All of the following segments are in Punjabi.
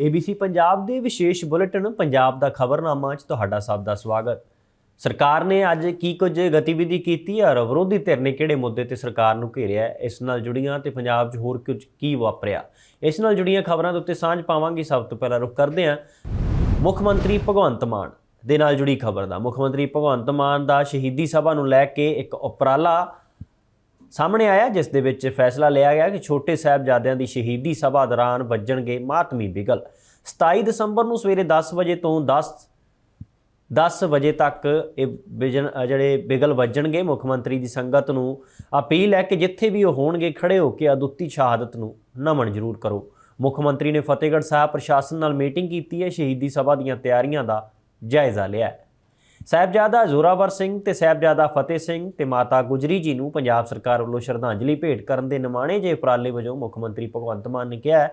ABC ਪੰਜਾਬ ਦੇ ਵਿਸ਼ੇਸ਼ ਬੁਲੇਟਿਨ ਪੰਜਾਬ ਦਾ ਖਬਰਨਾਮਾ 'ਚ ਤੁਹਾਡਾ ਸਭ ਦਾ ਸਵਾਗਤ। ਸਰਕਾਰ ਨੇ ਅੱਜ ਕੀ ਕੁਝ ਗਤੀਵਿਧੀ ਕੀਤੀ ਹੈ ਔਰ ਵਿਰੋਧੀ ਧਿਰ ਨੇ ਕਿਹੜੇ ਮੁੱਦੇ ਤੇ ਸਰਕਾਰ ਨੂੰ ਘੇਰਿਆ? ਇਸ ਨਾਲ ਜੁੜੀਆਂ ਤੇ ਪੰਜਾਬ 'ਚ ਹੋਰ ਕੁਝ ਕੀ ਵਾਪਰਿਆ? ਇਸ ਨਾਲ ਜੁੜੀਆਂ ਖਬਰਾਂ ਦੇ ਉੱਤੇ ਸਾਂਝ ਪਾਵਾਂਗੇ। ਸਭ ਤੋਂ ਪਹਿਲਾਂ ਰੁਕ ਕਰਦੇ ਹਾਂ। ਮੁੱਖ ਮੰਤਰੀ ਭਗਵੰਤ ਮਾਨ ਦੇ ਨਾਲ ਜੁੜੀ ਖਬਰ ਦਾ। ਮੁੱਖ ਮੰਤਰੀ ਭਗਵੰਤ ਮਾਨ ਦਾ ਸ਼ਹੀਦੀ ਸਭਾ ਨੂੰ ਲੈ ਕੇ ਇੱਕ ਉਪਰਾਲਾ ਸਾਹਮਣੇ ਆਇਆ, ਜਿਸ ਦੇ ਵਿੱਚ ਫੈਸਲਾ ਲਿਆ ਗਿਆ ਕਿ ਛੋਟੇ ਸਾਹਿਬਜ਼ਾਦਿਆਂ ਦੀ ਸ਼ਹੀਦੀ ਸਭਾ ਦੌਰਾਨ ਵੱਜਣਗੇ ਮਾਤਮੀ ਬਿਗਲ। 27 ਦਸੰਬਰ ਨੂੰ ਸਵੇਰੇ 10 ਵਜੇ ਤੋਂ 10 10 ਵਜੇ ਤੱਕ ਇਹ ਵਿਜਨ ਜਿਹੜੇ ਬਿਗਲ ਵੱਜਣਗੇ, ਮੁੱਖ ਮੰਤਰੀ ਦੀ ਸੰਗਤ ਨੂੰ ਅਪੀਲ ਹੈ ਕਿ ਜਿੱਥੇ ਵੀ ਉਹ ਹੋਣਗੇ, ਖੜੇ ਹੋ ਕੇ ਅਦੁੱਤੀ ਸ਼ਹਾਦਤ ਨੂੰ ਨਮਨ ਜ਼ਰੂਰ ਕਰੋ। ਮੁੱਖ ਮੰਤਰੀ ਨੇ ਫਤਿਹਗੜ੍ਹ ਸਾਹਿਬ ਪ੍ਰਸ਼ਾਸਨ ਨਾਲ ਮੀਟਿੰਗ ਕੀਤੀ ਹੈ, ਸ਼ਹੀਦੀ ਸਭਾ ਦੀਆਂ ਤਿਆਰੀਆਂ ਦਾ ਜਾਇਜ਼ਾ ਲਿਆ ਹੈ। ਸਾਹਿਬਜ਼ਾਦਾ ਜ਼ੋਰਾਵਰ ਸਿੰਘ ਤੇ ਸਾਹਿਬਜ਼ਾਦਾ ਫਤਿਹ ਸਿੰਘ ਤੇ ਮਾਤਾ ਗੁਜਰੀ ਜੀ ਨੂੰ ਪੰਜਾਬ ਸਰਕਾਰ ਵੱਲੋਂ ਸ਼ਰਧਾਂਜਲੀ ਭੇਟ ਕਰਨ ਦੇ ਨਿਮਾਣੇ ਜੇ ਉਪਰਾਲੇ ਵਜੋਂ ਮੁੱਖ ਮੰਤਰੀ ਭਗਵੰਤ ਮਾਨ ਨੇ ਕਿਹਾ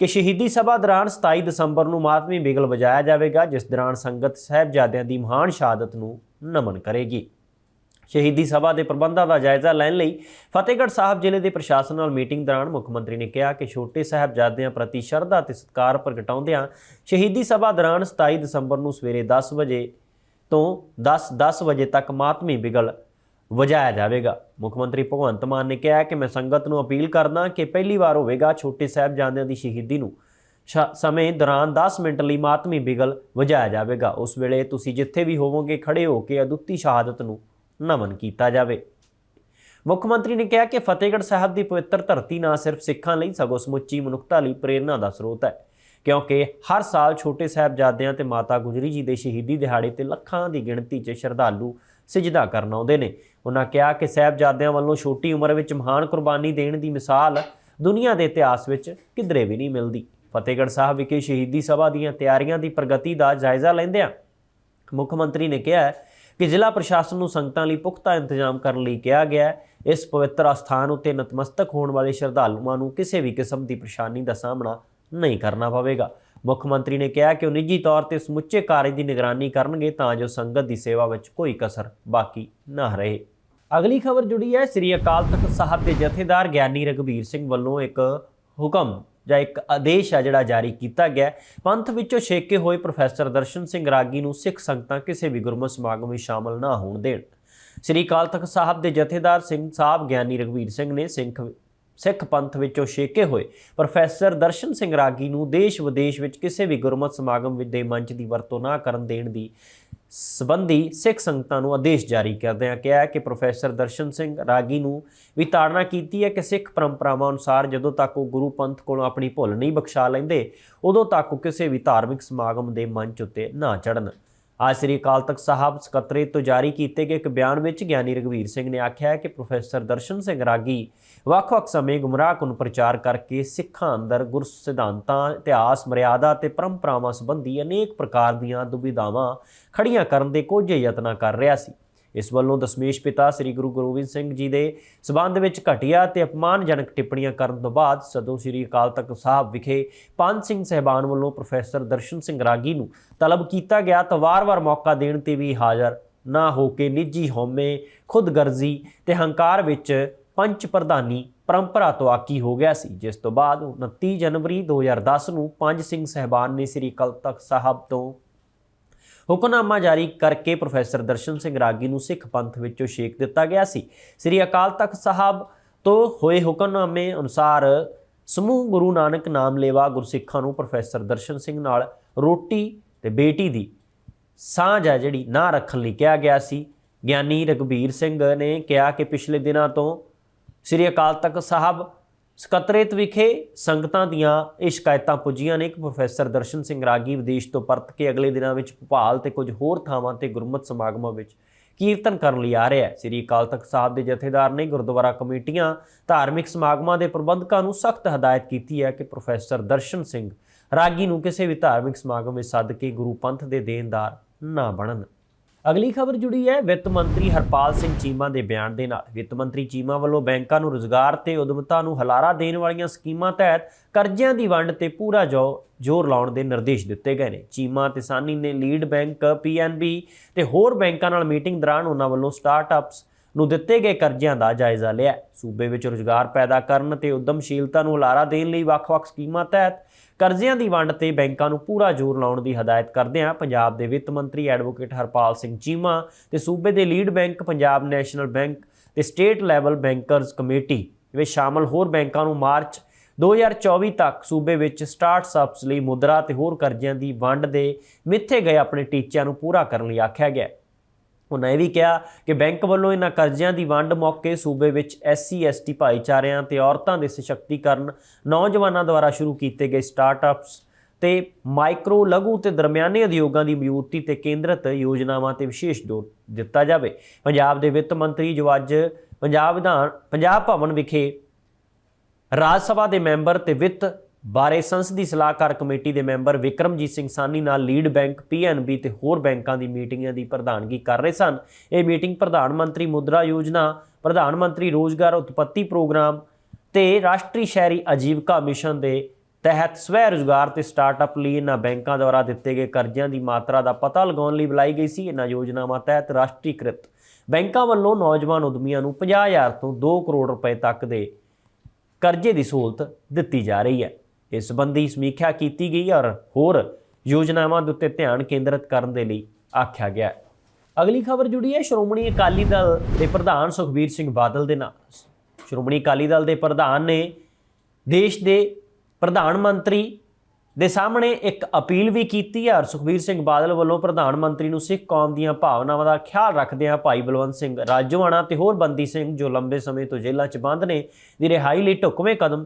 ਕਿ ਸ਼ਹੀਦੀ ਸਭਾ ਦੌਰਾਨ 27 ਦਸੰਬਰ ਨੂੰ ਮਾਤਮੀ ਬਿਗਲ ਵਜਾਇਆ ਜਾਵੇਗਾ, ਜਿਸ ਦੌਰਾਨ ਸੰਗਤ ਸਾਹਿਬਜ਼ਾਦਿਆਂ ਦੀ ਮਹਾਨ ਸ਼ਹਾਦਤ ਨੂੰ ਨਮਨ ਕਰੇਗੀ। ਸ਼ਹੀਦੀ ਸਭਾ ਦੇ ਪ੍ਰਬੰਧਾਂ ਦਾ ਜਾਇਜ਼ਾ ਲੈਣ ਲਈ ਫਤਿਹਗੜ੍ਹ ਸਾਹਿਬ ਜ਼ਿਲ੍ਹੇ ਦੇ ਪ੍ਰਸ਼ਾਸਨ ਨਾਲ ਮੀਟਿੰਗ ਦੌਰਾਨ ਮੁੱਖ ਮੰਤਰੀ ਨੇ ਕਿਹਾ ਕਿ ਛੋਟੇ ਸਾਹਿਬਜ਼ਾਦਿਆਂ ਪ੍ਰਤੀ ਸ਼ਰਧਾ ਤੇ ਸਤਿਕਾਰ ਪ੍ਰਗਟਾਉਂਦਿਆਂ ਸ਼ਹੀਦੀ ਸਭਾ ਦੌਰਾਨ 27 ਦਸੰਬਰ ਨੂੰ ਸਵੇਰੇ 10 ਵਜੇ ਤੋਂ 10 10 ਵਜੇ ਤੱਕ ਮਾਤਮੀ ਬਿਗਲ ਵਜਾਇਆ ਜਾਵੇਗਾ। ਮੁੱਖ ਮੰਤਰੀ ਭਗਵੰਤ ਮਾਨ ਨੇ ਕਿਹਾ ਕਿ ਮੈਂ ਸੰਗਤ ਨੂੰ ਅਪੀਲ ਕਰਦਾ ਕਿ ਪਹਿਲੀ ਵਾਰ ਹੋਵੇਗਾ ਛੋਟੇ ਸਾਹਿਬਜ਼ਾਦਿਆਂ ਦੀ ਸ਼ਹੀਦੀ ਨੂੰ। ਸ਼ਾ- ਸਮੇਂ ਦੌਰਾਨ 10 ਮਿੰਟ ਲਈ ਮਾਤਮੀ ਬਿਗਲ ਵਜਾਇਆ ਜਾਵੇਗਾ। ਉਸ ਵੇਲੇ ਤੁਸੀਂ ਜਿੱਥੇ ਵੀ ਹੋਵੋਗੇ ਖੜੇ ਹੋ ਕੇ ਅਦੁੱਤੀ ਸ਼ਹਾਦਤ ਨੂੰ ਨਮਨ ਕੀਤਾ ਜਾਵੇ। ਮੁੱਖ ਮੰਤਰੀ ਨੇ ਕਿਹਾ ਕਿ ਫਤਿਹਗੜ੍ਹ ਸਾਹਿਬ ਦੀ ਪਵਿੱਤਰ ਧਰਤੀ ਨਾ ਸਿਰਫ ਸਿੱਖਾਂ ਲਈ, ਸਗੋਂ ਸਮੁੱਚੀ ਮਨੁੱਖਤਾ ਲਈ ਪ੍ਰੇਰਣਾ ਦਾ ਸਰੋਤ ਹੈ। ਕਿਉਂਕਿ ਹਰ ਸਾਲ ਛੋਟੇ ਸਾਹਿਬਜ਼ਾਦਿਆਂ ਤੇ ਮਾਤਾ ਗੁਜਰੀ ਜੀ ਦੇ ਸ਼ਹੀਦੀ ਦਿਹਾੜੇ ਤੇ ਲੱਖਾਂ ਦੀ ਗਿਣਤੀ 'ਚ ਸ਼ਰਧਾਲੂ ਸਜਦਾ ਕਰਨ ਆਉਂਦੇ ਨੇ। ਉਹਨਾਂ ਕਿਹਾ ਕਿ ਸਾਹਿਬਜ਼ਾਦਿਆਂ ਵੱਲੋਂ ਛੋਟੀ ਉਮਰ ਵਿੱਚ ਮਹਾਨ ਕੁਰਬਾਨੀ ਦੇਣ ਦੀ ਮਿਸਾਲ ਦੁਨੀਆ ਦੇ ਇਤਿਹਾਸ ਵਿੱਚ ਕਿਧਰੇ ਵੀ ਨਹੀਂ ਮਿਲਦੀ। ਫਤਿਹਗੜ੍ਹ ਸਾਹਿਬ ਵਿਖੇ ਸ਼ਹੀਦੀ ਸਭਾ ਦੀਆਂ ਤਿਆਰੀਆਂ ਦੀ ਪ੍ਰਗਤੀ ਦਾ ਜਾਇਜ਼ਾ ਲੈਂਦਿਆਂ ਮੁੱਖ ਮੰਤਰੀ ਨੇ ਕਿਹਾ ਕਿ ਜ਼ਿਲ੍ਹਾ ਪ੍ਰਸ਼ਾਸਨ ਨੂੰ ਸੰਗਤਾਂ ਲਈ ਪੁਖਤਾ ਇੰਤਜ਼ਾਮ ਕਰਨ ਲਈ ਕਿਹਾ ਗਿਆ ਹੈ। ਇਸ ਪਵਿੱਤਰ ਅਸਥਾਨ ਉੱਤੇ ਨਤਮਸਤਕ ਹੋਣ ਵਾਲੇ ਸ਼ਰਧਾਲੂਆਂ ਨੂੰ ਕਿਸੇ ਵੀ ਕਿਸਮ ਦੀ ਪਰੇਸ਼ਾਨੀ ਦਾ ਸਾਹਮਣਾ ਨਹੀਂ ਕਰਨਾ ਪਵੇਗਾ। ਮੁੱਖ ਮੰਤਰੀ ਨੇ ਕਿਹਾ ਕਿ ਉਹ ਨਿੱਜੀ ਤੌਰ ਤੇ ਸਮੁੱਚੇ ਕਾਰਜ ਦੀ ਨਿਗਰਾਨੀ ਕਰਨਗੇ ਤਾਂ ਜੋ ਸੰਗਤ ਦੀ ਸੇਵਾ ਵਿੱਚ ਕੋਈ ਕਸਰ ਬਾਕੀ ਨਾ ਰਹੇ। ਅਗਲੀ ਖਬਰ ਜੁੜੀ ਹੈ। ਸ੍ਰੀ ਅਕਾਲ ਤਖਤ ਸਾਹਿਬ ਦੇ ਜਥੇਦਾਰ ਗਿਆਨੀ ਰਗਵੀਰ ਸਿੰਘ ਵੱਲੋਂ ਇੱਕ ਹੁਕਮ ਜਾਂ ਇੱਕ ਆਦੇਸ਼ ਆ ਜਿਹੜਾ ਜਾਰੀ ਕੀਤਾ ਗਿਆ ਪੰਥ ਵਿੱਚੋਂ ਛੇਕੇ ਹੋਏ ਪ੍ਰੋਫੈਸਰ ਦਰਸ਼ਨ ਸਿੰਘ ਰਾਗੀ ਨੂੰ ਸਿੱਖ ਸੰਗਤਾਂ ਕਿਸੇ ਵੀ ਗੁਰਮਤਿ ਸਮਾਗਮ ਵਿੱਚ ਸ਼ਾਮਲ ਨਾ ਹੋਣ ਦੇਣ। ਸ੍ਰੀ ਅਕਾਲ ਤਖਤ ਸਾਹਿਬ ਦੇ ਜਥੇਦਾਰ ਸਿੰਘ ਸਾਹਿਬ ਗਿਆਨੀ ਰਗਵੀਰ ਸਿੰਘ ਨੇ ਸਿੱਖ ਸਿੱਖ ਪੰਥ ਵਿੱਚੋਂ ਛੇਕੇ ਹੋਏ ਪ੍ਰੋਫੈਸਰ ਦਰਸ਼ਨ ਸਿੰਘ ਰਾਗੀ ਨੂੰ ਦੇਸ਼ ਵਿਦੇਸ਼ ਵਿੱਚ ਕਿਸੇ ਵੀ ਗੁਰਮਤਿ ਸਮਾਗਮ ਵਿੱਚ ਦੇ ਮੰਚ ਦੀ ਵਰਤੋਂ ਨਾ ਕਰਨ ਦੇਣ ਦੀ ਸਬੰਧੀ ਸਿੱਖ ਸੰਗਤਾਂ ਨੂੰ ਆਦੇਸ਼ ਜਾਰੀ ਕਰਦਿਆਂ ਕਿਹਾ ਕਿ ਪ੍ਰੋਫੈਸਰ ਦਰਸ਼ਨ ਸਿੰਘ ਰਾਗੀ ਨੂੰ ਵੀ ਤਾੜਨਾ ਕੀਤੀ ਹੈ ਕਿ ਸਿੱਖ ਪਰੰਪਰਾਵਾਂ ਅਨੁਸਾਰ ਜਦੋਂ ਤੱਕ ਉਹ ਗੁਰੂ ਪੰਥ ਕੋਲੋਂ ਆਪਣੀ ਭੁੱਲ ਨਹੀਂ ਬਖਸ਼ਾ ਲੈਂਦੇ, ਉਦੋਂ ਤੱਕ ਉਹ ਕਿਸੇ ਵੀ ਧਾਰਮਿਕ ਸਮਾਗਮ ਦੇ ਮੰਚ ਉੱਤੇ ਨਾ ਚੜਨ ਅੱਜ ਸ੍ਰੀ ਅਕਾਲ ਤਖਤ ਸਾਹਿਬ ਸਕੱਤਰੇ ਤੋਂ ਜਾਰੀ ਕੀਤੇ ਗਏ ਇੱਕ ਬਿਆਨ ਵਿੱਚ ਗਿਆਨੀ ਰਗਵੀਰ ਸਿੰਘ ਨੇ ਆਖਿਆ ਹੈ ਕਿ ਪ੍ਰੋਫੈਸਰ ਦਰਸ਼ਨ ਸਿੰਘ ਰਾਗੀ ਵੱਖ-ਵੱਖ ਸਮੇਂ ਗੁੰਮਰਾਹਕੁਨ ਪ੍ਰਚਾਰ ਕਰਕੇ ਸਿੱਖਾਂ ਅੰਦਰ ਗੁਰ ਸਿਧਾਂਤਾਂ, ਇਤਿਹਾਸ, ਮਰਿਆਦਾ ਤੇ ਪਰੰਪਰਾਵਾਂ ਸੰਬੰਧੀ ਅਨੇਕ ਪ੍ਰਕਾਰ ਦੀਆਂ ਦੁਬਿਧਾਵਾਂ ਖੜੀਆਂ ਕਰਨ ਦੇ ਕੋਝੇ ਯਤਨਾਂ ਕਰ ਰਿਹਾ ਸੀ। ਇਸ ਵੱਲੋਂ ਦਸ਼ਮੇਸ਼ ਪਿਤਾ ਸ੍ਰੀ ਗੁਰੂ ਗੋਬਿੰਦ ਸਿੰਘ ਜੀ ਦੇ ਸਬੰਧ ਵਿੱਚ ਘਟੀਆ ਤੇ ਅਪਮਾਨਜਨਕ ਟਿੱਪਣੀਆਂ ਕਰਨ ਤੋਂ ਬਾਅਦ ਸਦੋਂ ਸ੍ਰੀ ਅਕਾਲ ਤਖਤ ਸਾਹਿਬ ਵਿਖੇ ਪੰਜ ਸਿੰਘ ਸਹਿਬਾਨ ਵੱਲੋਂ ਪ੍ਰੋਫੈਸਰ ਦਰਸ਼ਨ ਸਿੰਘ ਰਾਗੀ ਨੂੰ ਤਲਬ ਕੀਤਾ ਗਿਆ ਤਾਂ ਵਾਰ-ਵਾਰ ਮੌਕਾ ਦੇਣ ਤੇ ਵੀ ਹਾਜ਼ਰ ਨਾ ਹੋ ਕੇ ਨਿੱਜੀ ਹਉਮੈ, ਖੁਦਗਰਜ਼ੀ ਤੇ ਹੰਕਾਰ ਵਿੱਚ ਪੰਚ ਪ੍ਰਧਾਨੀ ਪਰੰਪਰਾ ਤੋਂ ਆਕੀ ਹੋ ਗਿਆ ਸੀ। ਜਿਸ ਤੋਂ ਬਾਅਦ 29 ਜਨਵਰੀ 2010 ਨੂੰ ਪੰਜ ਸਿੰਘ ਸਹਿਬਾਨ ਨੇ ਸ੍ਰੀ ਅਕਾਲ ਤਖਤ ਸਾਹਿਬ ਤੋਂ ਹੁਕਮਨਾਮਾ ਜਾਰੀ ਕਰਕੇ ਪ੍ਰੋਫੈਸਰ ਦਰਸ਼ਨ ਸਿੰਘ ਰਾਗੀ ਨੂੰ ਸਿੱਖ ਪੰਥ ਵਿੱਚੋਂ ਛੇਕ ਦਿੱਤਾ ਗਿਆ ਸੀ। ਸ੍ਰੀ ਅਕਾਲ ਤਖਤ ਸਾਹਿਬ ਤੋਂ ਹੋਏ ਹੁਕਮਨਾਮੇ ਅਨੁਸਾਰ ਸਮੂਹ ਗੁਰੂ ਨਾਨਕ ਨਾਮ ਲੇਵਾ ਗੁਰਸਿੱਖਾਂ ਨੂੰ ਪ੍ਰੋਫੈਸਰ ਦਰਸ਼ਨ ਸਿੰਘ ਨਾਲ ਰੋਟੀ ਤੇ ਬੇਟੀ ਦੀ ਸਾਂਝ ਹੈ ਜਿਹੜੀ ਨਾ ਰੱਖਣ ਲਈ ਕਿਹਾ ਗਿਆ ਸੀ। ਗਿਆਨੀ ਰਗਵੀਰ ਸਿੰਘ ਨੇ ਕਿਹਾ ਕਿ ਪਿਛਲੇ ਦਿਨਾਂ ਤੋਂ ਸ੍ਰੀ ਅਕਾਲ ਤਖਤ ਸਾਹਿਬ ਸਕੱਤਰੇਤ ਵਿਖੇ ਸੰਗਤਾਂ ਦੀਆਂ ਇਹ ਸ਼ਿਕਾਇਤਾਂ ਪੁੱਜੀਆਂ ਨੇ। ਕਿ ਪ੍ਰੋਫੈਸਰ ਦਰਸ਼ਨ ਸਿੰਘ ਰਾਗੀ ਵਿਦੇਸ਼ ਤੋਂ ਪਰਤ ਕੇ ਅਗਲੇ ਦਿਨਾਂ ਵਿੱਚ ਭੋਪਾਲ ਤੇ ਕੁਝ ਹੋਰ ਥਾਵਾਂ ਤੇ ਗੁਰਮਤਿ ਸਮਾਗਮਾਂ ਵਿੱਚ ਕੀਰਤਨ ਕਰਨ ਲਈ ਆ ਰਿਹਾ ਹੈ। ਸ੍ਰੀ ਅਕਾਲ ਤਖਤ ਸਾਹਿਬ ਦੇ ਜਥੇਦਾਰ ਨੇ ਗੁਰਦੁਆਰਾ ਕਮੇਟੀਆਂ ਧਾਰਮਿਕ ਸਮਾਗਮਾਂ ਦੇ ਪ੍ਰਬੰਧਕਾਂ ਨੂੰ ਸਖਤ ਹਦਾਇਤ ਕੀਤੀ ਹੈ ਕਿ ਪ੍ਰੋਫੈਸਰ ਦਰਸ਼ਨ ਸਿੰਘ ਰਾਗੀ ਨੂੰ ਕਿਸੇ ਵੀ ਧਾਰਮਿਕ ਸਮਾਗਮ ਵਿੱਚ ਸੱਦ ਕੇ ਗੁਰੂ ਪੰਥ ਦੇ ਦੇਣਦਾਰ ਨਾ ਬਣਨ। ਅਗਲੀ ਖਬਰ ਜੁੜੀ ਹੈ, ਵਿੱਤ ਮੰਤਰੀ ਹਰਪਾਲ ਸਿੰਘ ਚੀਮਾ ਦੇ ਬਿਆਨ ਦੇ ਨਾਲ। ਵਿੱਤ ਮੰਤਰੀ ਚੀਮਾ ਵੱਲੋਂ ਬੈਂਕਾਂ ਨੂੰ ਰੁਜ਼ਗਾਰ ਤੇ ਉਦਮਤਾ ਨੂੰ ਹਲਾਰਾ ਦੇਣ ਵਾਲੀਆਂ ਸਕੀਮਾਂ ਤਹਿਤ ਕਰਜ਼ਿਆਂ ਦੀ ਵੰਡ ਤੇ ਪੂਰਾ ਜੋ- ਜ਼ੋਰ ਲਾਉਣ ਦੇ ਨਿਰਦੇਸ਼ ਦਿੱਤੇ ਗਏ ਨੇ। ਚੀਮਾ ਤੇ ਸਾਨੀ ਨੇ ਲੀਡ ਬੈਂਕ ਪੀਐਨਬੀ ਤੇ ਹੋਰ ਬੈਂਕਾਂ ਨਾਲ ਮੀਟਿੰਗ ਦੌਰਾਨ ਉਹਨਾਂ ਵੱਲੋਂ ਸਟਾਰਟਅਪਸ ਨੂੰ ਦਿੱਤੇ ਗਏ ਕਰਜ਼ਿਆਂ ਦਾ ਜਾਇਜ਼ਾ ਲਿਆ ਸੂਬੇ ਵਿੱਚ ਰੁਜ਼ਗਾਰ ਪੈਦਾ ਕਰਨ ਤੇ ਉਦਮਸ਼ੀਲਤਾ ਨੂੰ ਹੁਲਾਰਾ ਦੇਣ ਲਈ ਵੱਖ-ਵੱਖ ਸਕੀਮਾਂ ਤਹਿਤ ਕਰਜ਼ਿਆਂ ਦੀ ਵੰਡ ਤੇ ਬੈਂਕਾਂ ਨੂੰ ਪੂਰਾ ਜ਼ੋਰ ਲਾਉਣ ਦੀ ਹਦਾਇਤ ਕਰਦਿਆਂ ਪੰਜਾਬ ਦੇ ਵਿੱਤ ਮੰਤਰੀ ਐਡਵੋਕੇਟ ਹਰਪਾਲ ਸਿੰਘ ਚੀਮਾ ਤੇ ਸੂਬੇ ਦੇ lead bank Punjab national bank ਤੇ ਸਟੇਟ ਲੈਵਲ ਬੈਂਕਰਜ਼ ਕਮੇਟੀ ਵਿੱਚ ਸ਼ਾਮਲ ਹੋਰ ਬੈਂਕਾਂ ਨੂੰ ਮਾਰਚ 2024 ਤੱਕ ਸੂਬੇ ਵਿੱਚ ਸਟਾਰਟਅਪਸ ਲਈ ਮੁਦਰਾ ਤੇ ਹੋਰ ਕਰਜ਼ਿਆਂ ਦੀ ਵੰਡ ਦੇ ਮਿੱਥੇ ਗਏ ਆਪਣੇ ਟੀਚਿਆਂ ਨੂੰ ਪੂਰਾ ਕਰਨ ਲਈ ਆਖਿਆ ਗਿਆ ਉਹਨਾਂ ਇਹ ਵੀ ਕਿਹਾ ਕਿ ਬੈਂਕ ਵੱਲੋਂ ਇਹਨਾਂ ਕਰਜ਼ਿਆਂ ਦੀ ਵੰਡ ਮੌਕੇ ਸੂਬੇ ਵਿੱਚ ਐਸਸੀ, ਐਸਟੀ ਭਾਈਚਾਰਿਆਂ ਤੇ ਔਰਤਾਂ ਦੇ ਸਸ਼ਕਤੀਕਰਨ ਨੌਜਵਾਨਾਂ ਦੁਆਰਾ ਸ਼ੁਰੂ ਕੀਤੇ ਗਏ ਸਟਾਰਟਅਪਸ ਤੇ ਮਾਈਕਰੋ ਲਘੂ ਤੇ ਦਰਮਿਆਨੇ ਉਦਯੋਗਾਂ ਦੀ ਮਜ਼ਬੂਤੀ ਤੇ ਕੇਂਦਰਿਤ ਯੋਜਨਾਵਾਂ ਤੇ ਵਿਸ਼ੇਸ਼ ਜ਼ੋਰ ਦਿੱਤਾ ਜਾਵੇ। ਪੰਜਾਬ ਦੇ ਵਿੱਤ ਮੰਤਰੀ ਜੋ ਅੱਜ ਪੰਜਾਬ ਵਿਧਾਨ ਪੰਜਾਬ ਭਵਨ ਵਿਖੇ ਰਾਜ ਸਭਾ ਦੇ ਮੈਂਬਰ ਤੇ ਵਿੱਤ ਬਾਰੇ ਸੰਸਦੀ ਸਲਾਹਕਾਰ ਕਮੇਟੀ ਦੇ ਮੈਂਬਰ ਵਿਕਰਮਜੀਤ ਸਿੰਘ ਸਾਨੀ ਨਾਲ ਲੀਡ ਬੈਂਕ ਪੀਐਨਬੀ ਤੇ ਹੋਰ ਬੈਂਕਾਂ ਦੀ ਮੀਟਿੰਗਾਂ ਦੀ ਪ੍ਰਧਾਨਗੀ ਕਰ ਰਹੇ ਸਨ। ਇਹ ਮੀਟਿੰਗ ਪ੍ਰਧਾਨ ਮੰਤਰੀ ਮੁਦਰਾ ਯੋਜਨਾ, ਪ੍ਰਧਾਨ ਮੰਤਰੀ ਰੋਜ਼ਗਾਰ ਉਤਪਤੀ ਪ੍ਰੋਗਰਾਮ ਤੇ ਰਾਸ਼ਟਰੀ ਸ਼ਹਿਰੀ ਆਜੀਵਕਾ ਮਿਸ਼ਨ ਦੇ ਤਹਿਤ ਸਵੈ ਰੁਜ਼ਗਾਰ ਤੇ ਸਟਾਰਟਅਪ ਲਈ ਇਹਨਾਂ ਬੈਂਕਾਂ ਦੁਆਰਾ ਦਿੱਤੇ ਗਏ ਕਰਜ਼ਿਆਂ ਦੀ ਮਾਤਰਾ ਦਾ ਪਤਾ ਲਗਾਉਣ ਲਈ ਬੁਲਾਈ ਗਈ ਸੀ। ਇਹਨਾਂ ਯੋਜਨਾਵਾਂ ਤਹਿਤ ਰਾਸ਼ਟਰੀਕ੍ਰਿਤ ਬੈਂਕਾਂ ਵੱਲੋਂ ਨੌਜਵਾਨ ਉਦਮੀਆਂ ਨੂੰ 50000 ਤੋਂ 2 ਕਰੋੜ ਰੁਪਏ ਤੱਕ ਦੇ ਕਰਜ਼ੇ ਦੀ ਸਹੂਲਤ ਦਿੱਤੀ ਜਾ ਰਹੀ ਹੈ। ਇਸ ਸੰਬੰਧੀ ਸਮੀਖਿਆ ਕੀਤੀ ਗਈ ਔਰ ਹੋਰ ਯੋਜਨਾਵਾਂ ਦੇ ਉੱਤੇ ਧਿਆਨ ਕੇਂਦਰਿਤ ਕਰਨ ਦੇ ਲਈ ਆਖਿਆ ਗਿਆ ਹੈ। ਅਗਲੀ ਖਬਰ ਜੁੜੀ ਹੈ ਸ਼੍ਰੋਮਣੀ ਅਕਾਲੀ ਦਲ ਦੇ ਪ੍ਰਧਾਨ ਸੁਖਬੀਰ ਸਿੰਘ ਬਾਦਲ ਦੇ ਨਾਲ। ਸ਼੍ਰੋਮਣੀ ਅਕਾਲੀ ਦਲ ਦੇ ਪ੍ਰਧਾਨ ਨੇ ਦੇਸ਼ ਦੇ ਪ੍ਰਧਾਨ ਮੰਤਰੀ ਦੇ ਸਾਹਮਣੇ ਇੱਕ ਅਪੀਲ ਵੀ ਕੀਤੀ ਹੈ ਔਰ ਸੁਖਬੀਰ ਸਿੰਘ ਬਾਦਲ ਵੱਲੋਂ ਪ੍ਰਧਾਨ ਮੰਤਰੀ ਨੂੰ ਸਿੱਖ ਕੌਮ ਦੀਆਂ ਭਾਵਨਾਵਾਂ ਦਾ ਖਿਆਲ ਰੱਖਦਿਆਂ ਭਾਈ ਬਲਵੰਤ ਸਿੰਘ ਰਾਜੋਆਣਾ ਤੇ ਹੋਰ ਬੰਦੀ ਸਿੰਘ ਜੋ ਲੰਬੇ ਸਮੇਂ ਤੋਂ ਜੇਲ੍ਹਾਂ 'ਚ ਬੰਦ ਨੇ, ਦੀ ਰਿਹਾਈ ਲਈ ਢੁਕਵੇਂ ਕਦਮ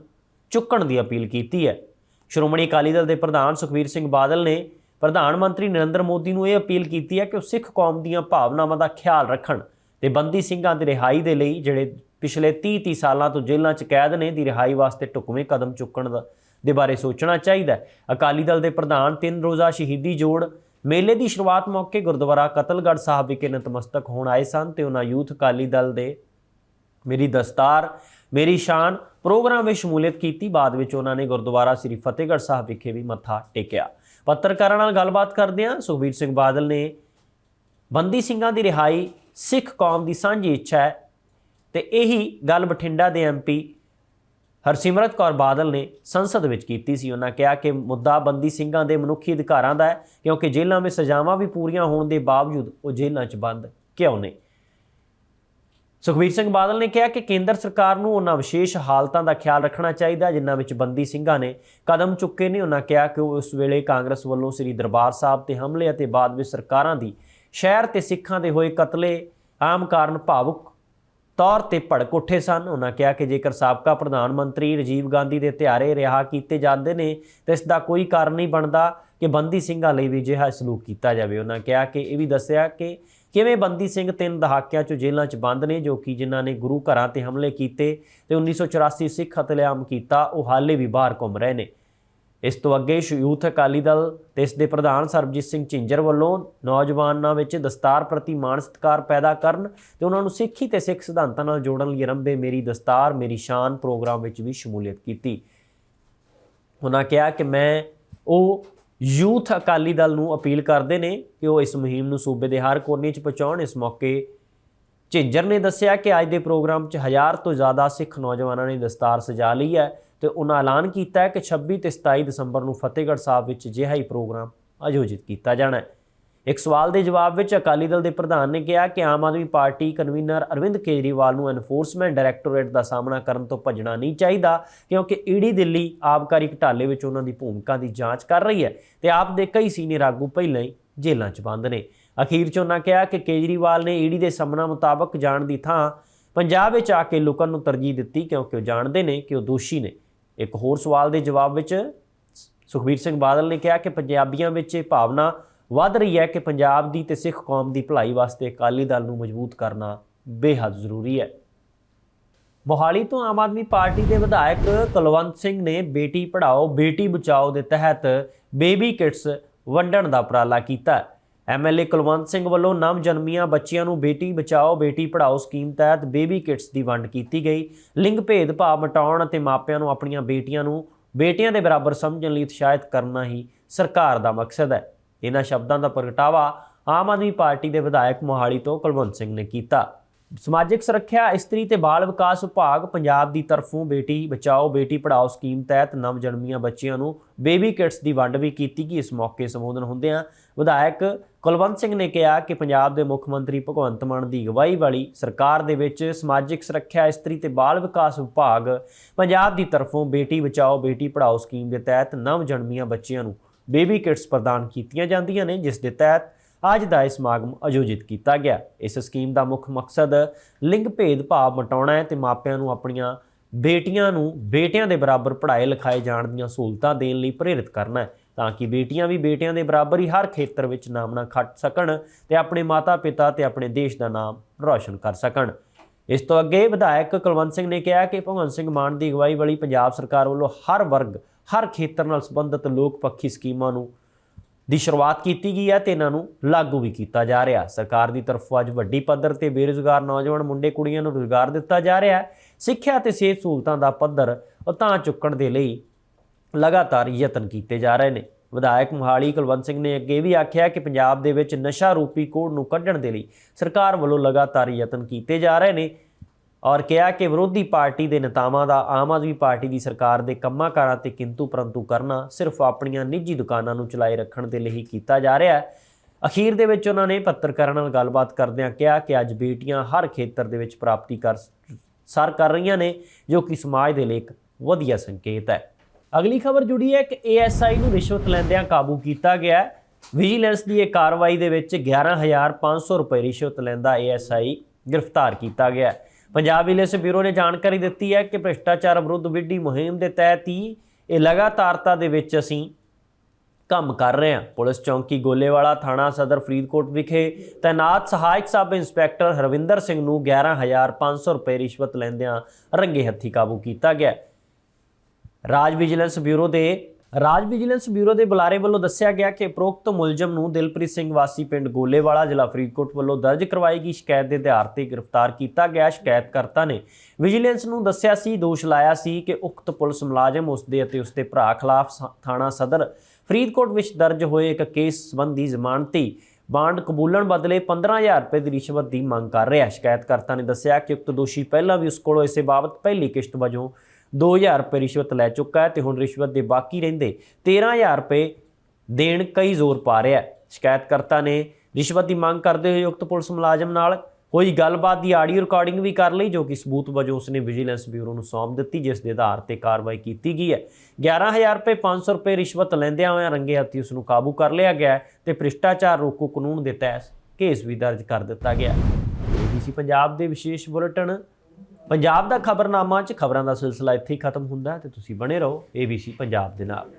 ਚੁੱਕਣ ਦੀ ਅਪੀਲ ਕੀਤੀ ਹੈ। ਸ਼੍ਰੋਮਣੀ ਅਕਾਲੀ ਦਲ ਦੇ ਪ੍ਰਧਾਨ ਸੁਖਬੀਰ ਸਿੰਘ ਬਾਦਲ ਨੇ ਪ੍ਰਧਾਨ ਮੰਤਰੀ ਨਰਿੰਦਰ ਮੋਦੀ ਨੂੰ ਇਹ ਅਪੀਲ ਕੀਤੀ ਹੈ ਕਿ ਉਹ ਸਿੱਖ ਕੌਮ ਦੀਆਂ ਭਾਵਨਾਵਾਂ ਦਾ ਖਿਆਲ ਰੱਖਣ ਤੇ ਬੰਦੀ ਸਿੰਘਾਂ ਦੀ ਰਿਹਾਈ ਦੇ ਲਈ ਜਿਹੜੇ ਪਿਛਲੇ 30-30 ਸਾਲਾਂ ਤੋਂ ਜੇਲ੍ਹਾਂ 'ਚ ਕੈਦ ਨੇ ਦੀ ਰਿਹਾਈ ਵਾਸਤੇ ਢੁਕਵੇਂ ਕਦਮ ਚੁੱਕਣ ਦਾ ਦੇ ਬਾਰੇ ਸੋਚਣਾ ਚਾਹੀਦਾ ਹੈ। ਅਕਾਲੀ ਦਲ ਦੇ ਪ੍ਰਧਾਨ ਤਿੰਨ ਰੋਜ਼ਾ ਸ਼ਹੀਦੀ ਜੋੜ ਮੇਲੇ ਦੀ ਸ਼ੁਰੂਆਤ ਮੌਕੇ ਗੁਰਦੁਆਰਾ ਕਤਲਗੜ੍ਹ ਸਾਹਿਬ ਵਿਖੇ ਨਤਮਸਤਕ ਹੋਣ ਆਏ ਸਨ ਤੇ ਉਹਨਾਂ ਯੂਥ ਅਕਾਲੀ ਦਲ ਦੇ ਮੇਰੀ ਦਸਤਾਰ, ਮੇਰੀ ਸ਼ਾਨ ਪ੍ਰੋਗਰਾਮ ਵਿੱਚ ਸ਼ਮੂਲੀਅਤ ਕੀਤੀ, ਬਾਅਦ ਵਿੱਚ ਉਹਨਾਂ ਨੇ ਗੁਰਦੁਆਰਾ ਸ੍ਰੀ ਫਤਿਹਗੜ੍ਹ ਸਾਹਿਬ ਵਿਖੇ ਵੀ ਮੱਥਾ ਟੇਕਿਆ। ਪੱਤਰਕਾਰਾਂ ਨਾਲ ਗੱਲਬਾਤ ਕਰਦਿਆਂ ਸੁਖਬੀਰ ਸਿੰਘ ਬਾਦਲ ਨੇ ਬੰਦੀ ਸਿੰਘਾਂ ਦੀ ਰਿਹਾਈ ਸਿੱਖ ਕੌਮ ਦੀ ਸਾਂਝੀ ਇੱਛਾ ਹੈ ਤੇ ਇਹੀ ਗੱਲ ਬਠਿੰਡਾ ਦੇ ਐਮਪੀ ਹਰਸਿਮਰਤ ਕੌਰ ਬਾਦਲ ਨੇ ਸੰਸਦ ਵਿੱਚ ਕੀਤੀ ਸੀ। ਉਹਨਾਂ ਕਿਹਾ ਕਿ ਮੁੱਦਾ ਬੰਦੀ ਸਿੰਘਾਂ ਦੇ ਮਨੁੱਖੀ ਅਧਿਕਾਰਾਂ ਦਾ ਹੈ, ਕਿਉਂਕਿ ਜੇਲ੍ਹਾਂ ਵਿੱਚ ਸਜ਼ਾਵਾਂ ਵੀ ਪੂਰੀਆਂ ਹੋਣ ਦੇ ਬਾਵਜੂਦ ਉਹ ਜੇਲ੍ਹਾਂ 'ਚ ਬੰਦ ਕਿਉਂ ਨੇ? ਸੁਖਬੀਰ ਸਿੰਘ ਬਾਦਲ ਨੇ ਕਿਹਾ ਕਿ ਕੇਂਦਰ ਸਰਕਾਰ ਨੂੰ ਉਹਨਾਂ ਵਿਸ਼ੇਸ਼ ਹਾਲਤਾਂ ਦਾ ਖਿਆਲ ਰੱਖਣਾ ਚਾਹੀਦਾ, ਜਿਨ੍ਹਾਂ ਵਿੱਚ ਬੰਦੀ ਸਿੰਘਾਂ ਨੇ ਕਦਮ ਚੁੱਕੇ ਨੇ। ਉਹਨਾਂ ਕਿਹਾ ਕਿ ਉਹ ਉਸ ਵੇਲੇ ਕਾਂਗਰਸ ਵੱਲੋਂ ਸ੍ਰੀ ਦਰਬਾਰ ਸਾਹਿਬ ਤੇ ਹਮਲੇ ਅਤੇ ਬਾਅਦ ਵਿੱਚ ਸਰਕਾਰਾਂ ਦੀ ਸ਼ਹਿਰ ਤੇ ਸਿੱਖਾਂ ਦੇ ਹੋਏ ਕਤਲੇ ਆਮ ਕਾਰਨ ਭਾਵੁਕ ਤੌਰ ਤੇ ਭੜਕ ਉੱਠੇ ਸਨ। ਉਹਨਾਂ ਕਿਹਾ ਕਿ ਜੇਕਰ ਸਾਬਕਾ ਪ੍ਰਧਾਨ ਮੰਤਰੀ ਰਾਜੀਵ ਗਾਂਧੀ ਦੇ ਹਥਿਆਰੇ ਰਿਹਾ ਕੀਤੇ ਜਾਂਦੇ ਨੇ, ਤਾਂ ਇਸ ਦਾ ਕੋਈ ਕਾਰਨ ਨਹੀਂ ਬਣਦਾ ਕਿ ਬੰਦੀ ਸਿੰਘਾਂ ਲਈ ਵੀ ਅਜਿਹਾ ਸਲੂਕ ਕੀਤਾ ਜਾਵੇ। ਉਹਨਾਂ ਕਿਹਾ ਕਿ ਇਹ ਵੀ ਦੱਸਿਆ ਕਿ ਕਿਵੇਂ ਬੰਦੀ ਸਿੰਘ ਤਿੰਨ ਦਹਾਕਿਆਂ ਚ ਜੇਲ੍ਹਾਂ 'ਚ ਬੰਦ ਨੇ, ਜੋ ਕਿ ਜਿਨ੍ਹਾਂ ਨੇ ਗੁਰੂ ਘਰਾਂ ਤੇ ਹਮਲੇ ਕੀਤੇ ਤੇ 1984 ਸਿੱਖ ਕਤਲੇਆਮ ਕੀਤਾ, ਉਹ ਹਾਲੇ ਵੀ ਬਾਹਰ ਘੁੰਮ ਰਹੇ ਨੇ। ਇਸ ਤੋਂ ਅੱਗੇ ਯੂਥ ਅਕਾਲੀ ਦਲ ਤੇ ਇਸ ਦੇ ਪ੍ਰਧਾਨ ਸਰਬਜੀਤ ਸਿੰਘ ਝਿੰਜਰ ਵੱਲੋਂ ਨੌਜਵਾਨਾਂ ਵਿੱਚ ਦਸਤਾਰ ਪ੍ਰਤੀ ਮਾਣ ਸਤਿਕਾਰ ਪੈਦਾ ਕਰਨ ਤੇ ਉਹਨਾਂ ਨੂੰ ਸਿੱਖੀ ਤੇ ਸਿੱਖ ਸਿਧਾਂਤਾਂ ਨਾਲ ਜੋੜਨ ਲਈ ਆਰੰਭੇ ਮੇਰੀ ਦਸਤਾਰ, ਮੇਰੀ ਸ਼ਾਨ ਪ੍ਰੋਗਰਾਮ ਵਿੱਚ ਵੀ ਸ਼ਮੂਲੀਅਤ ਕੀਤੀ। ਉਹਨਾਂ ਕਿਹਾ ਕਿ ਮੈਂ ਉਹ ਯੂਥ ਅਕਾਲੀ ਦਲ ਨੂੰ ਅਪੀਲ ਕਰਦੇ ਨੇ ਕਿ ਉਹ ਇਸ ਮੁਹਿੰਮ ਨੂੰ ਸੂਬੇ ਦੇ ਹਰ ਕੋਨੇ 'ਚ ਪਹੁੰਚਾਉਣ। ਇਸ ਮੌਕੇ ਝਿੰਜਰ ਨੇ ਦੱਸਿਆ ਕਿ ਅੱਜ ਦੇ ਪ੍ਰੋਗਰਾਮ 'ਚ ਹਜ਼ਾਰ ਤੋਂ ਜ਼ਿਆਦਾ ਸਿੱਖ ਨੌਜਵਾਨਾਂ ਨੇ ਦਸਤਾਰ ਸਜਾ ਲਈ ਹੈ ਤੇ ਉਹਨਾਂ ਐਲਾਨ ਕੀਤਾ ਹੈ ਕਿ 26 ਤੇ 27 ਦਸੰਬਰ ਨੂੰ ਫਤਿਹਗੜ੍ਹ ਸਾਹਿਬ ਵਿੱਚ ਅਜਿਹਾ ਹੀ ਪ੍ਰੋਗਰਾਮ ਆਯੋਜਿਤ ਕੀਤਾ ਜਾਣਾ ਹੈ। ਇੱਕ ਸਵਾਲ ਦੇ ਜਵਾਬ ਵਿੱਚ ਅਕਾਲੀ ਦਲ ਦੇ ਪ੍ਰਧਾਨ ਨੇ ਕਿਹਾ ਕਿ ਆਮ ਆਦਮੀ ਪਾਰਟੀ ਕਨਵੀਨਰ ਅਰਵਿੰਦ ਕੇਜਰੀਵਾਲ ਨੂੰ ਐਨਫੋਰਸਮੈਂਟ ਡਾਇਰੈਕਟੋਰੇਟ ਦਾ ਸਾਹਮਣਾ ਕਰਨ ਤੋਂ ਭੱਜਣਾ ਨਹੀਂ ਚਾਹੀਦਾ, ਕਿਉਂਕਿ ਈਡੀ ਦਿੱਲੀ ਆਬਕਾਰੀ ਘਟਾਲੇ ਵਿੱਚ ਉਹਨਾਂ ਦੀ ਭੂਮਿਕਾ ਦੀ ਜਾਂਚ ਕਰ ਰਹੀ ਹੈ ਤੇ ਆਪ ਦੇ ਕਈ ਸੀਨੀਅਰ ਆਗੂ ਪਹਿਲਾਂ ਹੀ ਜੇਲ੍ਹਾਂ 'ਚ ਬੰਦ ਨੇ। ਅਖੀਰ 'ਚ ਉਹਨਾਂ ਕਿਹਾ ਕਿ ਕੇਜਰੀਵਾਲ ਨੇ ਈਡੀ ਦੇ ਸਾਹਮਣਾ ਮੁਤਾਬਕ ਜਾਣ ਦੀ ਥਾਂ ਪੰਜਾਬ ਵਿੱਚ ਆ ਕੇ ਲੁਕਣ ਨੂੰ ਤਰਜੀਹ ਦਿੱਤੀ, ਕਿਉਂਕਿ ਉਹ ਜਾਣਦੇ ਨੇ ਕਿ ਉਹ ਦੋਸ਼ੀ ਨੇ। ਇੱਕ ਹੋਰ ਸਵਾਲ ਦੇ ਜਵਾਬ ਵਿੱਚ ਸੁਖਬੀਰ ਸਿੰਘ ਬਾਦਲ ਨੇ ਕਿਹਾ ਕਿ ਪੰਜਾਬੀਆਂ ਵਿੱਚ ਇਹ ਭਾਵਨਾ ਵੱਧ ਰਹੀ ਹੈ ਕਿ ਪੰਜਾਬ ਦੀ ਤੇ ਸਿੱਖ ਕੌਮ ਦੀ ਭਲਾਈ ਵਾਸਤੇ ਅਕਾਲੀ ਦਲ ਨੂੰ ਮਜ਼ਬੂਤ ਕਰਨਾ ਬੇਹੱਦ ਜ਼ਰੂਰੀ ਹੈ। ਮੋਹਾਲੀ ਤੋਂ ਆਮ ਆਦਮੀ ਪਾਰਟੀ ਦੇ ਵਿਧਾਇਕ ਕੁਲਵੰਤ ਸਿੰਘ ਨੇ ਬੇਟੀ ਪੜ੍ਹਾਓ, ਬੇਟੀ ਬਚਾਓ ਦੇ ਤਹਿਤ ਬੇਬੀ ਕਿਟਸ ਵੰਡਣ ਦਾ ਉਪਰਾਲਾ ਕੀਤਾ। ਐਮਐਲਏ ਕੁਲਵੰਤ ਸਿੰਘ ਵੱਲੋਂ ਨਵ ਜਨਮੀਆਂ ਬੱਚੀਆਂ ਨੂੰ ਬੇਟੀ ਬਚਾਓ, ਬੇਟੀ ਪੜ੍ਹਾਓ ਸਕੀਮ ਤਹਿਤ ਬੇਬੀ ਕਿਟਸ ਦੀ ਵੰਡ ਕੀਤੀ ਗਈ। ਲਿੰਗ ਭੇਦ ਭਾਵ ਮਿਟਾਉਣ ਅਤੇ ਮਾਪਿਆਂ ਨੂੰ ਆਪਣੀਆਂ ਬੇਟੀਆਂ ਨੂੰ ਬੇਟੀਆਂ ਦੇ ਬਰਾਬਰ ਸਮਝਣ ਲਈ ਉਤਸ਼ਾਹਿਤ ਕਰਨਾ ਹੀ ਸਰਕਾਰ ਦਾ ਮਕਸਦ ਹੈ। ਇਹਨਾਂ ਸ਼ਬਦਾਂ ਦਾ ਪ੍ਰਗਟਾਵਾ ਆਮ ਆਦਮੀ ਪਾਰਟੀ ਦੇ ਵਿਧਾਇਕ ਮੋਹਾਲੀ ਤੋਂ ਕੁਲਵੰਤ ਸਿੰਘ ਨੇ ਕੀਤਾ। ਸਮਾਜਿਕ ਸੁਰੱਖਿਆ, ਇਸਤਰੀ ਤੇ ਬਾਲ ਵਿਕਾਸ ਵਿਭਾਗ ਪੰਜਾਬ ਦੀ ਤਰਫੋਂ ਬੇਟੀ ਬਚਾਓ, ਬੇਟੀ ਪੜਾਓ ਸਕੀਮ ਤਹਿਤ ਨਵ ਜਨਮੀਆਂ ਬੱਚਿਆਂ ਨੂੰ ਬੇਬੀ ਕਿਟਸ ਦੀ ਵੰਡ ਵੀ ਕੀਤੀ ਗਈ। ਇਸ ਮੌਕੇ ਸੰਬੋਧਨ ਹੁੰਦਿਆਂ ਵਿਧਾਇਕ ਕੁਲਵੰਤ ਸਿੰਘ ਨੇ ਕਿਹਾ ਕਿ ਪੰਜਾਬ ਦੇ ਮੁੱਖ ਮੰਤਰੀ ਭਗਵੰਤ ਮਾਨ ਦੀ ਅਗਵਾਈ ਵਾਲੀ ਸਰਕਾਰ ਦੇ ਵਿੱਚ ਸਮਾਜਿਕ ਸੁਰੱਖਿਆ, ਇਸਤਰੀ ਤੇ ਬਾਲ ਵਿਕਾਸ ਵਿਭਾਗ ਪੰਜਾਬ ਦੀ ਤਰਫੋਂ ਬੇਟੀ ਬਚਾਓ, ਬੇਟੀ ਪੜਾਓ ਸਕੀਮ ਦੇ ਤਹਿਤ ਨਵ ਜਨਮੀਆਂ ਬੱਚਿਆਂ ਨੂੰ ਬੇਬੀ ਕਿਟਸ ਪ੍ਰਦਾਨ ਕੀਤੀਆਂ ਜਾਂਦੀਆਂ ਨੇ, ਜਿਸ ਦੇ ਤਹਿਤ ਅੱਜ ਦਾ ਇਹ ਸਮਾਗਮ ਆਯੋਜਿਤ ਕੀਤਾ ਗਿਆ। ਇਸ ਸਕੀਮ ਦਾ ਮੁੱਖ ਮਕਸਦ ਲਿੰਗ ਭੇਦ ਭਾਵ ਮਿਟਾਉਣਾ ਹੈ ਤੇ ਮਾਪਿਆਂ ਨੂੰ ਆਪਣੀਆਂ ਬੇਟੀਆਂ ਨੂੰ ਬੇਟਿਆਂ ਦੇ ਬਰਾਬਰ ਪੜ੍ਹਾਏ ਲਿਖਾਏ ਜਾਣ ਦੀਆਂ ਸਹੂਲਤਾਂ ਦੇਣ ਲਈ ਪ੍ਰੇਰਿਤ ਕਰਨਾ ਹੈ, ਤਾਂ ਕਿ ਬੇਟੀਆਂ ਵੀ ਬੇਟਿਆਂ ਦੇ ਬਰਾਬਰ ਹੀ ਹਰ ਖੇਤਰ ਵਿੱਚ ਨਾਮਣਾ ਖੱਟ ਸਕਣ ਤੇ ਆਪਣੇ ਮਾਤਾ-ਪਿਤਾ ਤੇ ਆਪਣੇ ਦੇਸ਼ ਦਾ ਨਾਮ ਰੌਸ਼ਨ ਕਰ ਸਕਣ। ਇਸ ਤੋਂ ਅੱਗੇ ਵਿਧਾਇਕ ਕੁਲਵੰਤ ਸਿੰਘ ਨੇ ਕਿਹਾ ਕਿ ਭਗਵੰਤ ਸਿੰਘ ਮਾਨ ਦੀ ਅਗਵਾਈ ਵਾਲੀ ਪੰਜਾਬ ਸਰਕਾਰ ਵੱਲੋਂ ਹਰ ਵਰਗ ਹਰ ਖੇਤਰ ਨਾਲ ਸੰਬੰਧਿਤ ਲੋਕ ਪੱਖੀ ਸਕੀਮਾਂ ਨੂੰ ਦੀ ਸ਼ੁਰੂਆਤ ਕੀਤੀ ਗਈ ਹੈ ਤੇ ਇਹਨਾਂ ਨੂੰ ਲਾਗੂ ਵੀ ਕੀਤਾ ਜਾ ਰਿਹਾ ਸਰਕਾਰ ਦੀ ਤਰਫੋਂ ਅੱਜ ਵੱਡੀ ਪੱਧਰ ਤੇ ਬੇਰੁਜ਼ਗਾਰ ਨੌਜਵਾਨ ਮੁੰਡੇ ਕੁੜੀਆਂ ਨੂੰ ਰੁਜ਼ਗਾਰ ਦਿੱਤਾ ਜਾ ਰਿਹਾ ਹੈ। ਸਿੱਖਿਆ ਤੇ ਸਿਹਤ ਸਹੂਲਤਾਂ ਦਾ ਪੱਧਰ ਉਤਾਂ ਚੁੱਕਣ ਦੇ ਲਈ ਲਗਾਤਾਰ ਯਤਨ ਕੀਤੇ ਜਾ ਰਹੇ ਨੇ। ਵਿਧਾਇਕ ਮੋਹਾਲੀ ਕੁਲਵੰਤ ਸਿੰਘ ਨੇ ਅੱਗੇ ਵੀ ਆਖਿਆ ਕਿ ਪੰਜਾਬ ਦੇ ਵਿੱਚ ਨਸ਼ਾ ਰੂਪੀ ਕੋੜ ਨੂੰ ਕੱਢਣ ਦੇ ਲਈ ਸਰਕਾਰ ਵੱਲੋਂ ਲਗਾਤਾਰ ਯਤਨ ਕੀਤੇ ਜਾ ਰਹੇ ਨੇ। ਔਰ ਕਿਹਾ ਕਿ ਵਿਰੋਧੀ ਪਾਰਟੀ ਦੇ ਨੇਤਾਵਾਂ ਦਾ ਆਮ ਆਦਮੀ ਪਾਰਟੀ ਦੀ ਸਰਕਾਰ ਦੇ ਕੰਮਾਂ ਕਾਰਾਂ ਤੇ ਕਿੰਤੂ ਪਰੰਤੂ ਕਰਨਾ ਸਿਰਫ ਆਪਣੀਆਂ ਨਿੱਜੀ ਦੁਕਾਨਾਂ ਨੂੰ ਚਲਾਏ ਰੱਖਣ ਦੇ ਲਈ ਕੀਤਾ ਜਾ ਰਿਹਾ ਹੈ। ਅਖੀਰ ਦੇ ਵਿੱਚ ਉਹਨਾਂ ਨੇ ਪੱਤਰਕਾਰਾਂ ਨਾਲ ਗੱਲਬਾਤ ਕਰਦਿਆਂ ਕਿਹਾ ਕਿ ਅੱਜ ਬੇਟੀਆਂ ਹਰ ਖੇਤਰ ਦੇ ਵਿੱਚ ਪ੍ਰਾਪਤੀ ਕਰ ਸਰ ਕਰ ਰਹੀਆਂ ਨੇ, ਜੋ ਕਿ ਸਮਾਜ ਦੇ ਲਈ ਇੱਕ ਵਧੀਆ ਸੰਕੇਤ ਹੈ। ਅਗਲੀ ਖਬਰ ਜੁੜੀ ਹੈ ਕਿ ਏਐਸਆਈ ਨੂੰ ਰਿਸ਼ਵਤ ਲੈਂਦਿਆਂ ਕਾਬੂ ਕੀਤਾ ਗਿਆ ਵਿਜੀਲੈਂਸ ਦੀ ਇਹ ਕਾਰਵਾਈ ਦੇ ਵਿੱਚ 11500 ਰੁਪਏ ਰਿਸ਼ਵਤ ਲੈਂਦਾ ਏਐਸਆਈ ਗ੍ਰਿਫਤਾਰ ਕੀਤਾ ਗਿਆ ਹੈ। ਪੰਜਾਬ ਵਿਜੀਲੈਂਸ ਬਿਊਰੋ ਨੇ ਜਾਣਕਾਰੀ ਦਿੱਤੀ ਹੈ ਕਿ ਭ੍ਰਿਸ਼ਟਾਚਾਰ ਵਿਰੁੱਧ ਵਿੱਢੀ ਮੁਹਿੰਮ ਦੇ ਤਹਿਤ ਹੀ ਇਹ ਲਗਾਤਾਰਤਾ ਦੇ ਵਿੱਚ ਅਸੀਂ ਕੰਮ ਕਰ ਰਹੇ ਹਾਂ। ਪੁਲਿਸ ਚੌਂਕੀ ਗੋਲੇਵਾਲਾ ਥਾਣਾ ਸਦਰ ਫਰੀਦਕੋਟ ਵਿਖੇ ਤੈਨਾਤ ਸਹਾਇਕ ਸਬ ਇੰਸਪੈਕਟਰ ਹਰਵਿੰਦਰ ਸਿੰਘ ਨੂੰ 11500 ਰੁਪਏ ਰਿਸ਼ਵਤ ਲੈਂਦਿਆਂ ਰੰਗੇ ਹੱਥੀ ਕਾਬੂ ਕੀਤਾ ਗਿਆ। ਰਾਜ ਵਿਜੀਲੈਂਸ ਬਿਊਰੋ ਦੇ ਰਾਜ ਵਿਜੀਲੈਂਸ ਬਿਊਰੋ ਦੇ ਬੁਲਾਰੇ ਵੱਲੋਂ ਦੱਸਿਆ ਗਿਆ ਕਿ ਉਪਰੋਕਤ ਮੁਲਜ਼ਮ ਨੂੰ ਦਿਲਪ੍ਰੀਤ ਸਿੰਘ ਵਾਸੀ ਪਿੰਡ ਗੋਲੇਵਾਲਾ, ਜ਼ਿਲ੍ਹਾ ਫਰੀਦਕੋਟ ਵੱਲੋਂ ਦਰਜ ਕਰਵਾਈ ਗਈ ਸ਼ਿਕਾਇਤ ਦੇ ਆਧਾਰ ਤੇ ਗ੍ਰਿਫਤਾਰ ਕੀਤਾ ਗਿਆ। ਸ਼ਿਕਾਇਤਕਰਤਾ ਨੇ ਵਿਜੀਲੈਂਸ ਨੂੰ ਦੱਸਿਆ ਸੀ, ਦੋਸ਼ ਲਾਇਆ ਸੀ ਕਿ ਉਕਤ ਪੁਲਿਸ ਮੁਲਾਜ਼ਮ ਉਸਦੇ ਅਤੇ ਉਸਦੇ ਭਰਾ ਖਿਲਾਫ ਸ- ਥਾਣਾ ਸਦਰ ਫਰੀਦਕੋਟ ਵਿੱਚ ਦਰਜ ਹੋਏ ਇੱਕ ਕੇਸ ਸੰਬੰਧੀ ਜ਼ਮਾਨਤੀ ਬਾਂਡ ਕਬੂਲਣ ਬਦਲੇ 15000 ਰੁਪਏ ਦੀ ਰਿਸ਼ਵਤ ਦੀ ਮੰਗ ਕਰ ਰਿਹਾ। ਸ਼ਿਕਾਇਤਕਰਤਾ ਨੇ ਦੱਸਿਆ ਕਿ ਉਕਤ ਦੋਸ਼ੀ ਪਹਿਲਾਂ ਵੀ ਉਸ ਕੋਲੋਂ ਇਸੇ ਬਾਬਤ ਪਹਿਲੀ ਕਿਸ਼ਤ ਵਜੋਂ 2000 ਰੁਪਏ ਰਿਸ਼ਵਤ ਲੈ ਚੁੱਕਾ ਹੈ ਤੇ ਹੁਣ ਰਿਸ਼ਵਤ ਦੇ ਬਾਕੀ ਰਹਿੰਦੇ 13000 ਰੁਪਏ ਦੇਣ ਕਈ ਜ਼ੋਰ ਪਾ ਰਿਹਾ ਹੈ। ਸ਼ਿਕਾਇਤਕਰਤਾ ਨੇ ਰਿਸ਼ਵਤ ਦੀ ਮੰਗ ਕਰਦੇ ਹੋਏ ਉਕਤ ਪੁਲਿਸ ਮੁਲਾਜ਼ਮ ਨਾਲ ਹੋਈ ਗੱਲਬਾਤ ਦੀ ਆਡੀਓ ਰਿਕਾਰਡਿੰਗ ਵੀ ਕਰ ਲਈ, ਜੋ ਕਿ ਸਬੂਤ ਵਜੋਂ ਉਸਨੇ ਵਿਜੀਲੈਂਸ ਬਿਊਰੋ ਨੂੰ ਸੌਂਪ ਦਿੱਤੀ, ਜਿਸ ਦੇ ਆਧਾਰ ਤੇ ਕਾਰਵਾਈ ਕੀਤੀ ਗਈ ਹੈ। 11000 ਰੁਪਏ 500 ਰੁਪਏ ਰਿਸ਼ਵਤ ਲੈਂਦਿਆਂ ਹੋਇਆਂ ਰੰਗੇ ਹੱਥੀ ਉਸ ਨੂੰ ਕਾਬੂ ਕਰ ਲਿਆ ਗਿਆ ਹੈ ਤੇ ਭ੍ਰਿਸ਼ਟਾਚਾਰ ਰੋਕੂ ਕਾਨੂੰਨ ਦੇ ਤਹਿਤ ਕੇਸ ਵੀ ਦਰਜ ਕਰ ਦਿੱਤਾ ਗਿਆ ਏਬੀਸੀ ਪੰਜਾਬ ਦੇ ਵਿਸ਼ੇਸ਼ ਬੁਲੇਟਿਨ ਪੰਜਾਬ ਦਾ ਖਬਰਨਾਮਾ 'ਚ ਖਬਰਾਂ ਦਾ ਸਿਲਸਿਲਾ ਇੱਥੇ ਹੀ ਖਤਮ ਹੁੰਦਾ ਹੈ ਤੇ ਤੁਸੀਂ ਬਣੇ ਰਹੋ ਏਬੀਸੀ ਪੰਜਾਬ ਦੇ ਨਾਲ।